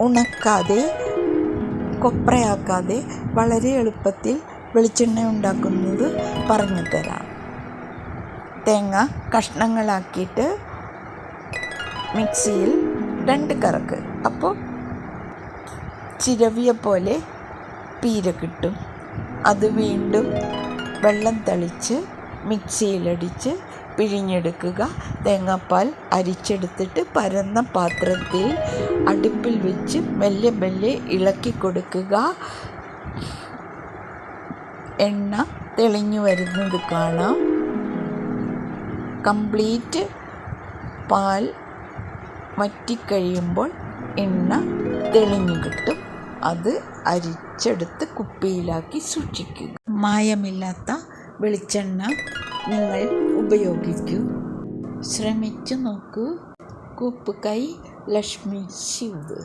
ഉണക്കാതെ കൊപ്രയാക്കാതെ വളരെ എളുപ്പത്തിൽ വെളിച്ചെണ്ണ ഉണ്ടാക്കുന്നത് പറഞ്ഞു തരാം. തേങ്ങ കഷ്ണങ്ങളാക്കിയിട്ട് മിക്സിയിൽ രണ്ട് കറക്ക്. അപ്പോൾ ചിരവിയ പോലെ പീര കിട്ടും. അത് വീണ്ടും വെള്ളം തളിച്ച് മിക്സിയിലടിച്ച് പിഴിഞ്ഞെടുക്കുക. തേങ്ങാപ്പാൽ അരിച്ചെടുത്തിട്ട് പരന്ന പാത്രത്തിൽ അടുപ്പിൽ വെച്ച് മെല്ലെ മെല്ലെ ഇളക്കി കൊടുക്കുക. എണ്ണ തെളിഞ്ഞു വരുന്നത് കാണാം. കംപ്ലീറ്റ് പാൽ വറ്റിക്കഴിയുമ്പോൾ എണ്ണ തെളിഞ്ഞു കിട്ടും. അത് അരിച്ചെടുത്ത് കുപ്പിയിലാക്കി സൂക്ഷിക്കുക. മായമില്ലാത്ത വെളിച്ചെണ്ണ നിങ്ങൾ ഉപയോഗിക്കൂ ശ്രമിച്ചു നോക്കൂ കൂപ്പ് കൈ ലക്ഷ്മി ശിവ്